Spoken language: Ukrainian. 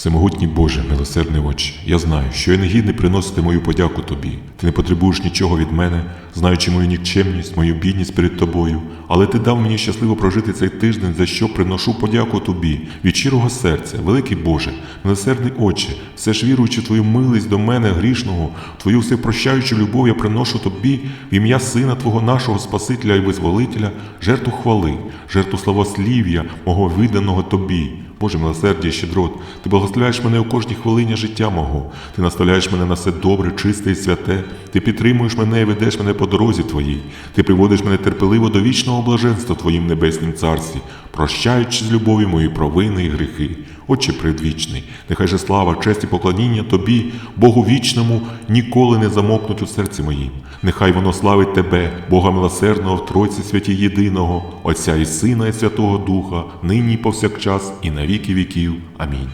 Всемогутній Боже, милосердний Отче, я знаю, що я не гідний приносити мою подяку Тобі. Ти не потребуєш нічого від мене, знаючи мою нікчемність, мою бідність перед Тобою, але Ти дав мені щасливо прожити цей тиждень, за що приношу подяку Тобі від щирого серця, великий Боже, милосердний Отче, все ж віруючи Твою милість до мене, грішного, Твою всепрощаючу любов я приношу Тобі в ім'я Сина Твого нашого Спасителя і Визволителя, жертву хвали, жертву славослів'я, мого виданого Тобі. Боже милосердя і щедрот, ти благословляєш мене у кожній хвилині життя мого, ти наставляєш мене на все добре, чисте і святе, ти підтримуєш мене і ведеш мене по дорозі твоїй, ти приводиш мене терпеливо до вічного блаженства Твоїм небеснім царстві, прощаючи з любові мої провини і гріхи. Отче предвічний, нехай же слава, честь і поклоніння Тобі, Богу вічному, ніколи не замокнуть у серці моїм. Нехай воно славить Тебе, Бога милосердного в Тройці святі єдиного, Отця і Сина і Святого Духа, нині і повсякчас і на віки віків. Амінь.